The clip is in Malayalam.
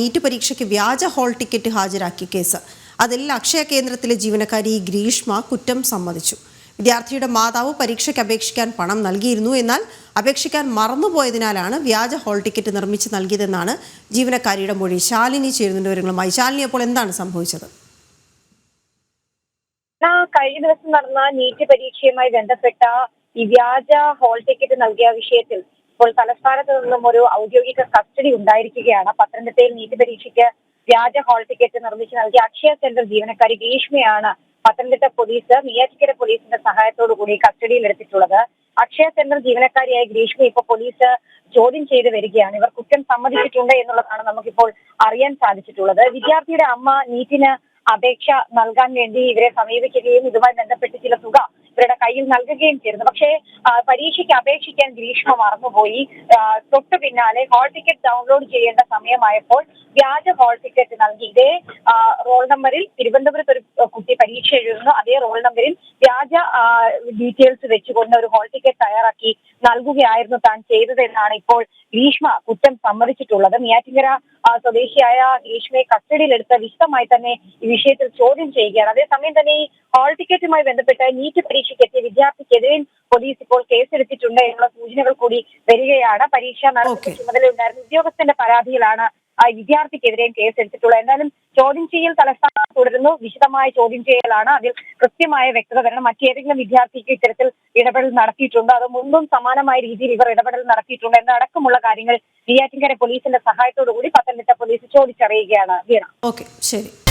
നീറ്റ് പരീക്ഷയ്ക്ക് വ്യാജ ഹാൾ ടിക്കറ്റ് ഹാജരാക്കിയ കേസ്. അതിൽ അക്ഷയ കേന്ദ്രത്തിലെ ജീവനക്കാരി ഗ്രീഷ്മ കുറ്റം സമ്മതിച്ചു. വിദ്യാർത്ഥിയുടെ മാതാവ് പരീക്ഷയ്ക്ക് അപേക്ഷിക്കാൻ പണം നൽകിയിരുന്നു. എന്നാൽ അപേക്ഷിക്കാൻ മറന്നുപോയതിനാലാണ് വ്യാജ ഹോൾ ടിക്കറ്റ് നിർമ്മിച്ച് നൽകിയതെന്നാണ് ജീവനക്കാരിയുടെ മൊഴി. ശാലിനി ചേരുന്നുണ്ട് വിവരങ്ങളുമായി. ശാലിനി അപ്പോൾ എന്താണ് സംഭവിച്ചത്? കഴിഞ്ഞ ദിവസം നടന്ന നീറ്റ് പരീക്ഷയുമായി ബന്ധപ്പെട്ട ഈ വ്യാജ ഹോൾ ടിക്കറ്റ് നൽകിയ വിഷയത്തിൽ ഇപ്പോൾ തലസ്ഥാനത്ത് നിന്നും ഒരു ഔദ്യോഗിക കസ്റ്റഡി ഉണ്ടായിരിക്കുകയാണ്. പത്തനംതിട്ടയിൽ നീറ്റ് പരീക്ഷയ്ക്ക് വ്യാജ ഹാൾ ടിക്കറ്റ് നിർമ്മിച്ച് നൽകിയ അക്ഷയ സെന്റർ ജീവനക്കാരി ഗ്രീഷ്മയാണ് പത്തനംതിട്ട പോലീസ് നെയ്യാറ്റിക്കര പോലീസിന്റെ സഹായത്തോടു കൂടി കസ്റ്റഡിയിൽ എടുത്തിട്ടുള്ളത്. അക്ഷയ സെന്റർ ജീവനക്കാരിയായ ഗ്രീഷ്മ ഇപ്പോൾ പോലീസ് ചോദ്യം ചെയ്ത് വരികയാണ്. ഇവർ കുറ്റം സമ്മതിച്ചിട്ടുണ്ട് എന്നുള്ളതാണ് നമുക്കിപ്പോൾ അറിയാൻ സാധിച്ചിട്ടുള്ളത്. വിദ്യാർത്ഥിയുടെ അമ്മ നീറ്റിന് അപേക്ഷ നൽകാൻ വേണ്ടി ഇവരെ സമീപിക്കുകയും ഇതുമായി ബന്ധപ്പെട്ട് ചില തുക ഇവരുടെ കയ്യിൽ നൽകുകയും ചെയ്തിരുന്നു. പക്ഷേ പരീക്ഷയ്ക്ക് അപേക്ഷിക്കാൻ ഗ്രീഷ്മ മറന്നുപോയി. തൊട്ടു പിന്നാലെ ഹാൾ ടിക്കറ്റ് ഡൗൺലോഡ് ചെയ്യേണ്ട സമയമായപ്പോൾ വ്യാജ ഹാൾ ടിക്കറ്റ് നൽകി. ഇതേ റോൾ നമ്പറിൽ തിരുവനന്തപുരത്ത് പരീക്ഷ എഴുതുന്നു അതേ റോൾ നമ്പറിൽ വ്യാജ ഡീറ്റെയിൽസ് വെച്ചുകൊണ്ട് ഒരു ഹോൾ ടിക്കറ്റ് തയ്യാറാക്കി നൽകുകയായിരുന്നു താൻ ചെയ്തതെന്നാണ് ഇപ്പോൾ ഗ്രീഷ്മ കുറ്റം സമ്മതിച്ചിട്ടുള്ളത്. നെയ്യാറ്റിങ്കര ആ, സ്വദേശിയായ ഗ്രീഷ്മയെ കസ്റ്റഡിയിലെടുത്ത് വിശദമായി തന്നെ ഈ വിഷയത്തിൽ ചോദ്യം ചെയ്യുകയാണ്. അതേസമയം തന്നെ ഈ ഹോൾ ടിക്കറ്റുമായി ബന്ധപ്പെട്ട് നീറ്റ് പരീക്ഷയ്ക്ക് എത്തിയ വിദ്യാർത്ഥിക്കെതിരെയും പോലീസ് ഇപ്പോൾ കേസെടുത്തിട്ടുണ്ട് എന്നുള്ള സൂചനകൾ കൂടി വരികയാണ്. പരീക്ഷ നടത്തുന്ന. ചുമതലയുണ്ടായിരുന്ന ഉദ്യോഗസ്ഥന്റെ പരാതിയിലാണ് വിദ്യാർത്ഥിക്കെതിരെയും കേസെടുത്തിട്ടുള്ളത് എന്തായാലും ചോദ്യം ചെയ്യൽ തലസ്ഥാനം തുടരുന്നു. വിശദമായ ചോദ്യം ചെയ്യലാണ്. അതിൽ കൃത്യമായ വ്യക്തത വരണം. മറ്റേതെങ്കിലും വിദ്യാർത്ഥിക്ക് ഇത്തരത്തിൽ ഇടപെടൽ നടത്തിയിട്ടുണ്ട്. അത് മുൻപും സമാനമായ രീതിയിൽ ഇവർ ഇടപെടൽ നടത്തിയിട്ടുണ്ടോ എന്നടക്കമുള്ള കാര്യങ്ങൾ നെയ്യാറ്റിൻകര പോലീസിന്റെ സഹായത്തോടു കൂടി പത്തനംതിട്ട പോലീസ് ചോദിച്ചറിയുകയാണ്. വീണ. ഓക്കെ. ശരി.